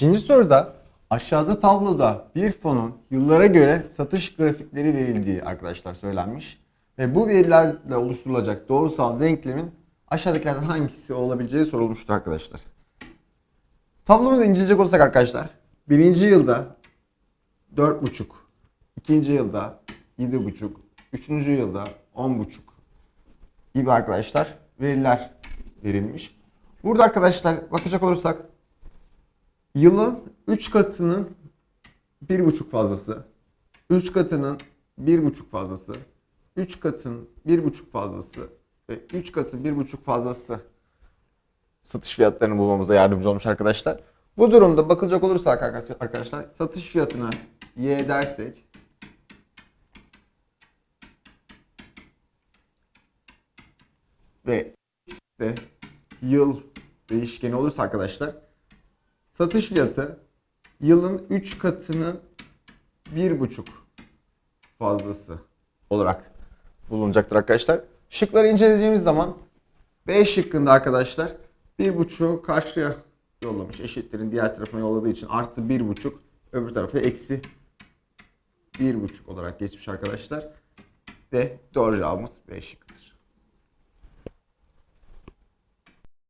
İkinci soruda aşağıda tabloda bir fonun yıllara göre satış grafikleri verildiği arkadaşlar söylenmiş. Ve bu verilerle oluşturulacak doğrusal denklemin aşağıdakilerden hangisi olabileceği sorulmuştu arkadaşlar. Tablomuzu inceleyecek olursak arkadaşlar birinci yılda 4,5, ikinci yılda 7,5, üçüncü yılda 10,5 gibi arkadaşlar veriler verilmiş. Burada arkadaşlar bakacak olursak yılın 3 katının 1,5 fazlası, 3 katının 1,5 fazlası, 3 katın 1,5 fazlası. Ve 3 katın 1,5 fazlası satış fiyatlarını bulmamıza yardımcı olmuş arkadaşlar. Bu durumda bakılacak olursa arkadaşlar, arkadaşlar satış fiyatına y dersek ve x de yıl değişkeni olursa arkadaşlar satış fiyatı yılın 3 katının 1,5 fazlası olarak bulunacaktır arkadaşlar. Şıkları inceleyeceğimiz zaman B şıkkında arkadaşlar 1,5'u karşıya yollamış. Eşitlerin diğer tarafına yolladığı için artı 1,5 öbür tarafa eksi 1,5 olarak geçmiş arkadaşlar. Ve doğru cevabımız B şıkkıdır.